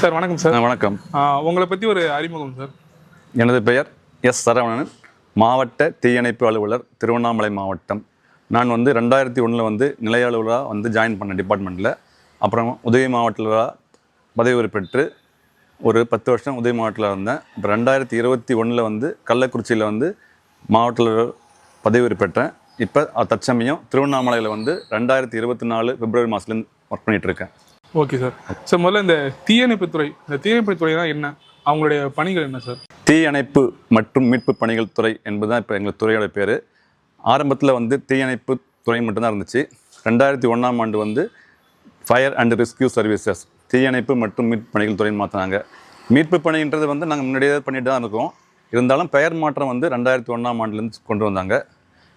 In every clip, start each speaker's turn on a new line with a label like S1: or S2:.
S1: Sir வணக்கம் sir.
S2: வணக்கம்.
S1: உங்களை பற்றி ஒரு அறிமுகம் சார்.
S2: எனது பெயர் எஸ் சரவணன். மாவட்ட தீயணைப்பு அலுவலர் திருவண்ணாமலை மாவட்டம். நான் வந்து ரெண்டாயிரத்தி ஒன்றில் வந்து நிலைய அலுவலராக வந்து ஜாயின் பண்ணேன் டிபார்ட்மெண்ட்டில் அப்புறம் உதவி மாவட்டத்தில் பதவி பெற்று ஒரு பத்து வருஷம் உதவி மாவட்டத்தில் இருந்தேன். இப்போ ரெண்டாயிரத்தி இருபத்தி ஒன்றில் வந்து கள்ளக்குறிச்சியில் வந்து மாவட்ட அலுவலர் பதவி பெற்றேன். இப்போ தற்சமயம் திருவண்ணாமலையில் வந்து ரெண்டாயிரத்தி இருபத்தி நாலு பிப்ரவரி மாதத்துலேருந்து ஒர்க் பண்ணிகிட்டு இருக்கேன்.
S1: Okay sir. சார் முதல்ல இந்த தீயணைப்புத்துறை இந்த தீயணைப்புத்துறைனா என்ன? அவங்களுடைய பணிகள் என்ன சார்?
S2: தீயணைப்பு மற்றும் மீட்பு பணிகள் துறை என்பதுதான் இப்போ எங்கள் துறையோட பேர். ஆரம்பத்தில் வந்து தீயணைப்பு துறை மட்டும்தான் இருந்துச்சு. ரெண்டாயிரத்தி ஒன்றாம் ஆண்டு வந்து ஃபயர் அண்ட் ரெஸ்கியூ சர்வீசஸ் தீயணைப்பு மற்றும் மீட்பு பணிகள் துறைன்னு மாற்றினாங்க மீட்பு பணின்றது வந்து நாங்கள் முன்னாடியே பண்ணிட்டு தான் இருக்கோம். இருந்தாலும் பெயர் மாற்றம் வந்து ரெண்டாயிரத்தி ஒன்றாம் ஆண்டுலேருந்து கொண்டு வந்தாங்க.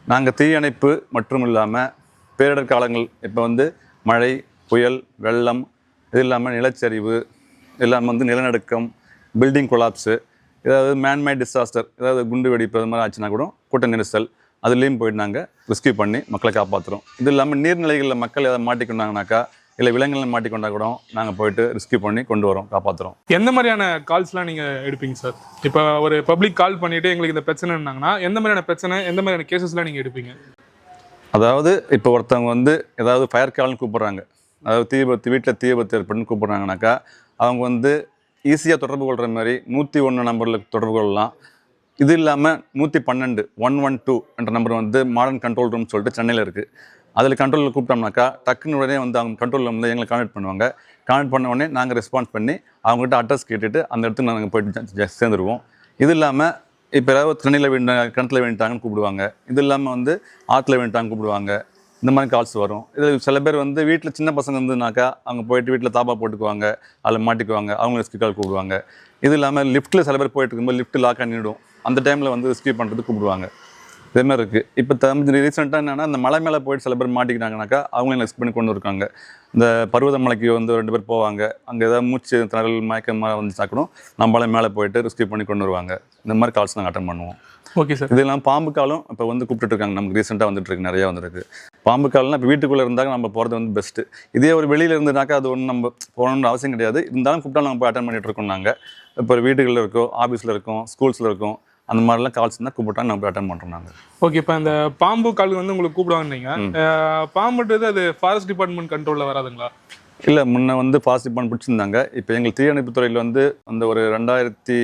S2: நாங்கள் தீயணைப்பு மற்றும் இல்லாமல் பேரிடர் காலங்கள் இப்போ வந்து மழை புயல் வெள்ளம் இது இல்லாமல் நிலச்சரிவு இல்லாமல் வந்து நிலநடுக்கம் பில்டிங் கொலாப்ஸு ஏதாவது மேன்மேட் டிசாஸ்டர் ஏதாவது குண்டு வெடிப்பு அது மாதிரி ஆச்சுன்னா கூட கூட்ட நெரிசல் அதுலேயும் போயிட்டு நாங்கள் ரெஸ்கியூ பண்ணி மக்களை காப்பாற்றுறோம் இது இல்லாமல் நீர்நிலைகளில் மக்கள் ஏதாவது மாட்டிக்கொண்டாங்கனாக்கா இல்லை விலங்குகளில் மாட்டிக்கொண்டா கூட நாங்கள் போயிட்டு ரெஸ்கியூ பண்ணி கொண்டு வரோம் காப்பாற்றுறோம்
S1: எந்த மாதிரியான கால்ஸ்லாம் நீங்கள் எடுப்பீங்க சார் இப்போ ஒரு பப்ளிக் கால் பண்ணிட்டு எங்களுக்கு இந்த பிரச்சனைனாங்கன்னா எந்த மாதிரியான பிரச்சனை எந்த மாதிரியான கேசஸ்லாம் நீங்கள் எடுப்பீங்க?
S2: அதாவது இப்போ ஒருத்தவங்க வந்து ஏதாவது ஃபயர் கால்னு கூப்பிட்றாங்க. அதாவது தீபத்து வீட்டில் தீ பெண் கூப்பிட்றாங்கனாக்கா அவங்க வந்து ஈஸியாக தொடர்பு கொள்கிற மாதிரி நூற்றி ஒன்று நம்பரில் தொடர்பு கொள்ளலாம். இது இல்லாமல் நூற்றி பன்னெண்டு ஒன் ஒன் டூ என்ற நம்பர் வந்து மாடர்ன் கண்ட்ரோல் ரூம் சொல்லிட்டு சென்னையில் இருக்குது அதில் கண்ட்ரோலில் கூப்பிட்டோம்னாக்கா டக்குன்னு உடனே வந்து அவங்க கண்ட்ரோலில் வந்து எங்களை கான்டெக்ட் பண்ணுவாங்க. கான்டெக்ட் பண்ண உடனே நாங்கள் ரெஸ்பான்ஸ் பண்ணி அவங்ககிட்ட அட்ரஸ் கேட்டுட்டு அந்த இடத்துக்கு நாங்கள் போயிட்டு ஜ- சேர்ந்துருவோம். இது இல்லாமல் இப்போ ஏதாவது தண்ணியில் வேண்ட கிணத்துல வேண்டாங்கன்னு கூப்பிடுவாங்க. இது இல்லாமல் வந்து ஆற்றுல வேண்டாங்க கூப்பிடுவாங்க. இந்த மாதிரி கால்ஸ் வரும். இது சில பேர் வந்து வீட்டில் சின்ன பசங்க இருந்ததுனாக்கா அவங்க போயிட்டு வீட்டில் தாப்பா போட்டுக்குவாங்க அதில் மாட்டிக்குவாங்க அவங்க ரெஸ்கியூ கால் கூப்பிடுவாங்க. இது இல்லாமல் லிஃப்ட்டில் சில பேர் போயிட்டு இருக்கும்போது லிஃப்ட் லாக் பண்ணிவிடும் அந்த டைமில் வந்து ரெஸ்கியூ பண்ணுறதுக்கு கூப்பிடுவாங்க. இதே மாதிரி இருக்குது இப்போ தமிழ் ரீசெண்டாக என்னென்னா இந்த மலை மேலே போயிட்டு சில பேர் மாட்டிக்கிட்டாங்கனாக்கா அவங்களையும் ரெஸ்க் பண்ணி கொண்டு இருக்காங்க. இந்த பருவத மலைக்கு வந்து ரெண்டு பேர் போவாங்க. அங்கே ஏதாவது மூச்சு திணறல் மயக்கமாக வந்துச்சா கூட நம்மளால மேலே போயிட்டு ரெஸ்கியூ பண்ணி கொண்டு வருவாங்க. இந்த மாதிரி கால்ஸ் நாங்கள் அட்டன் பண்ணுவோம்.
S1: ஓகே சார்
S2: இது இல்லாமல் பாம்பு காலும் இப்போ வந்து கூப்பிட்டு இருக்காங்க. நமக்கு ரீசெண்டாக வந்துட்டு இருக்கு. நிறையா வந்துருக்கு. பாம்பு கால்னா இப்போ வீட்டுக்குள்ளே இருந்தாங்க நம்ம போகிறது வந்து பெஸ்ட்டு இதே ஒரு வெளியில் இருந்துனாக்கா அது ஒன்றும் நம்ம போகணுன்ற அவசியம் கிடையாது. இருந்தாலும் கூப்பிட்டா நம்ம போய் அட்டன் பண்ணிட்டு இருக்கோம் நாங்கள் இப்போ வீட்டுகளில் இருக்கோம் ஆஃபீஸில் இருக்கோம் ஸ்கூல்ஸில் இருக்கோம் அந்த மாதிரிலாம் கால்ஸ் இருந்தால் கூப்பிட்டா நம்ம அட்டன் பண்ணுறோம் நாங்கள்
S1: ஓகே இப்போ இந்த பாம்பு கால் வந்து உங்களுக்கு கூப்பிடுவாங்க பாம்புன்றது அது ஃபாரஸ்ட் டிபார்ட்மெண்ட் கண்ட்ரோலில் வராதுங்களா?
S2: இல்லை முன்ன வந்து பாசிட்டிவ் பண்ண பிடிச்சிருந்தாங்க. இப்போ எங்கள் தீயணைப்பு துறையில் வந்து அந்த ஒரு ரெண்டாயிரத்தி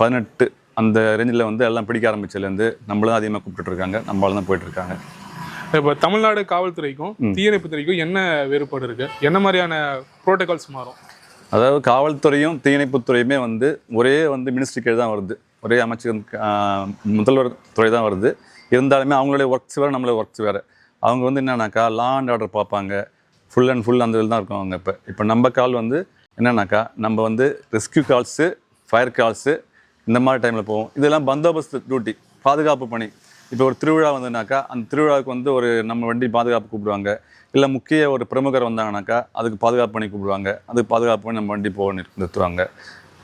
S2: பதினெட்டு அந்த ரேஞ்சில் வந்து எல்லாம் பிடிக்க ஆரம்பிச்சதுலேருந்து நம்மள தான் அதிகமாக கூப்பிட்டுட்டு இருக்காங்க. நம்மளால தான் போயிட்டு இருக்காங்க.
S1: இப்போ தமிழ்நாடு காவல்துறைக்கும் தீயணைப்புத்துறைக்கும் என்ன வேறுபாடு இருக்கு? என்ன மாதிரியான ப்ரோட்டோகால்ஸ் மாறும்?
S2: அதாவது காவல்துறையும் தீயணைப்புத்துறையுமே வந்து ஒரே வந்து மினிஸ்ட்ரி கீழ் தான் வருது. ஒரே அமைச்சர் முதல்வர் துறை தான் வருது. இருந்தாலுமே அவங்களுடைய ஒர்க்ஸ் வேறு நம்மளுடைய ஒர்க்ஸ் வேறு. அவங்க வந்து என்னன்னாக்கா லா அண்ட் ஆர்டர் பார்ப்பாங்க. ஃபுல் அண்ட் ஃபுல் அந்த இதில் தான் இருக்கும் அவங்க இப்போ. இப்போ நம்ம கால் வந்து என்னன்னாக்கா நம்ம வந்து ரெஸ்கியூ கால்ஸு ஃபயர் கால்ஸு இந்த மாதிரி டைமில் போவோம். இதெல்லாம் பந்தோபஸ்து டியூட்டி பாதுகாப்பு பணி. இப்போ ஒரு திருவிழா வந்ததுனாக்கா அந்த திருவிழாவுக்கு வந்து ஒரு நம்ம வண்டி பாதுகாப்பு கூப்பிடுவாங்க. இல்லை முக்கிய ஒரு பிரமுகர் வந்தாங்கனாக்கா அதுக்கு பாதுகாப்பு பண்ணி கூப்பிடுவாங்க. அதுக்கு பாதுகாப்பு பண்ணி நம்ம வண்டி போக நிறு- நிறுத்துவாங்க.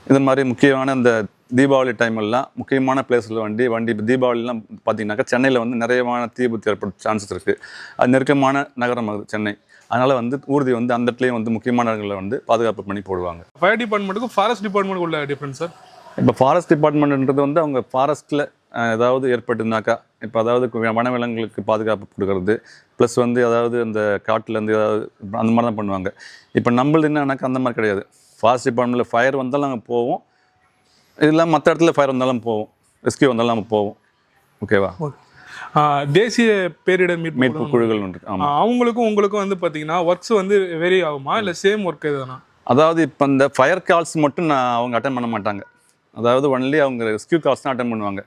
S2: இது மாதிரி முக்கியமான இந்த தீபாவளி டைம் எல்லாம் முக்கியமான பிளேஸில் வண்டி வண்டி இப்போ தீபாவளிலாம் பார்த்தீங்கன்னாக்கா சென்னையில் வந்து நிறையமான தீ விபத்து ஏற்பட சான்சஸ் இருக்குது அது நெருக்கமான நகரம் அது சென்னை. அதனால் வந்து ஊர்தி வந்து அந்த இடத்துலையும் வந்து முக்கியமான இடங்களில் வந்து பாதுகாப்பு பண்ணி போடுவாங்க.
S1: ஃபயர் டிபார்ட்மெண்ட்டுக்கும் ஃபாரஸ்ட் டிபார்ட்மெண்ட் உள்ள டிஃப்ரென்ஸ் சார்
S2: இப்போ ஃபாரஸ்ட் டிபார்ட்மெண்ட்ன்றது வந்து அவங்க ஃபாரஸ்ட்டில் ஏதாவது ஏற்பட்டுனாக்கா இப்போ அதாவது வனவிலங்குகளுக்கு பாதுகாப்பு கொடுக்கறது ப்ளஸ் வந்து அதாவது அந்த காட்டுலேருந்து ஏதாவது அந்த மாதிரி தான் பண்ணுவாங்க. இப்போ நம்மளது என்னன்னாக்கா அந்த மாதிரி கிடையாது. ஃபாரஸ்ட் டிபார்ட்மெண்ட்டில் ஃபயர் வந்தாலும் நாங்கள் போவோம். இதெல்லாம் மற்ற இடத்துல ஃபயர் வந்தாலும் போவோம். ரெஸ்கியூ வந்தாலும் நம்ம போவோம். ஓகேவா
S1: தேசிய பேரிடர் மீட்பு
S2: மீட்பு குழுக்கள் உண்டு
S1: அவங்களுக்கும் உங்களுக்கும் வந்து பார்த்தீங்கன்னா ஒர்க்ஸ் வந்து வெரி ஆகுமா? இல்லை சேம் ஒர்க் இதுதானா
S2: அதாவது இப்போ இந்த ஃபயர் கால்ஸ் மட்டும் நான் அவங்க அட்டன் பண்ண மாட்டாங்க. அதாவது ஒன்லி அவங்க ரெஸ்கியூ கால்ஸ் தான் அட்டன் பண்ணுவாங்க.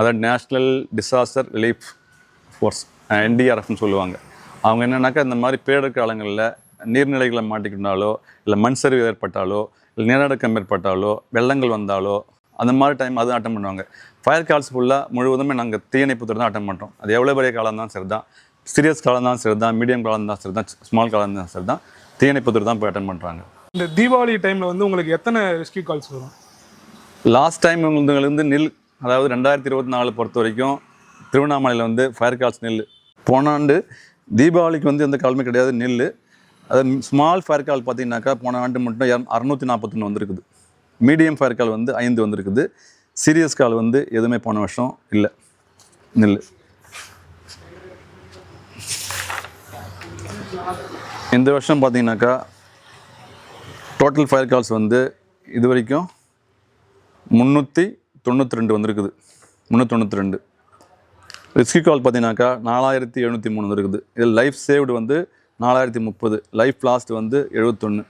S2: அதாவது நேஷ்னல் டிசாஸ்டர் ரிலீஃப் ஃபோர்ஸ் என்டிஆர்எஃப்னு சொல்லுவாங்க. அவங்க என்னன்னாக்கா இந்த மாதிரி பேரிடர் காலங்களில் நீர்நிலைகளை மாட்டிக்கிட்டாலோ இல்லை மண் சரிவு ஏற்பட்டாலோ இல்லை நிலநடுக்கம் ஏற்பட்டாலோ வெள்ளங்கள் வந்தாலோ அந்த மாதிரி டைம் அதுவும் அட்டன் பண்ணுவாங்க. ஃபயர் கால்ஸ் ஃபுல்லாக முழுவதுமே நாங்கள் தீயணைப்புத்துறை தான் அட்டன் பண்ணுறோம் அது எவ்வளோ பெரிய காலம் தான் சரி தான் சீரியஸ் காலம் தான் சரி தான் மீடியம் காலம் தான் சரி தான் ஸ்மால் காலம் தான் சரி தான் தீயணைப்புத்துறை தான் போய் அட்டன் பண்ணுறாங்க
S1: இந்த தீபாவளி டைம்ல வந்து உங்களுக்கு எத்தனை ரெஸ்கியூ கால்ஸ் வரும்?
S2: லாஸ்ட் டைம் வந்து நில் அதாவது ரெண்டாயிரத்தி இருபத்தி நாலு பொறுத்த வரைக்கும் திருவண்ணாமலையில் வந்து ஃபயர் கால்ஸ் நெல் போன ஆண்டு தீபாவளிக்கு வந்து எந்த காலமே கிடையாது நெல் அது ஸ்மால் ஃபயர் கால் பார்த்தீங்கன்னாக்கா போன ஆண்டு மட்டும் இர- நாற்பத்தொன்று வந்திருக்குது. மீடியம் ஃபயர் கால் வந்து ஐந்து வந்திருக்குது. சீரியஸ் கால் வந்து எதுவுமே போன வருஷம் இல்லை நெல் இந்த வருஷம் பார்த்தீங்கன்னாக்கா டோட்டல் ஃபயர் கால்ஸ் வந்து இது வரைக்கும் முந்நூற்றி தொண்ணூற்றி ரெண்டு வந்திருக்குது. முந்நூற்றி தொண்ணூற்றி ரெண்டு ரிஸ்கி கால் பார்த்தீங்கன்னாக்கா நாலாயிரத்தி எழுநூற்றி மூணு வந்துருக்குது. இதில் லைஃப் சேவ்டு வந்து நாலாயிரத்தி முப்பது. லைஃப் லாஸ்ட் வந்து எழுபத்தொன்று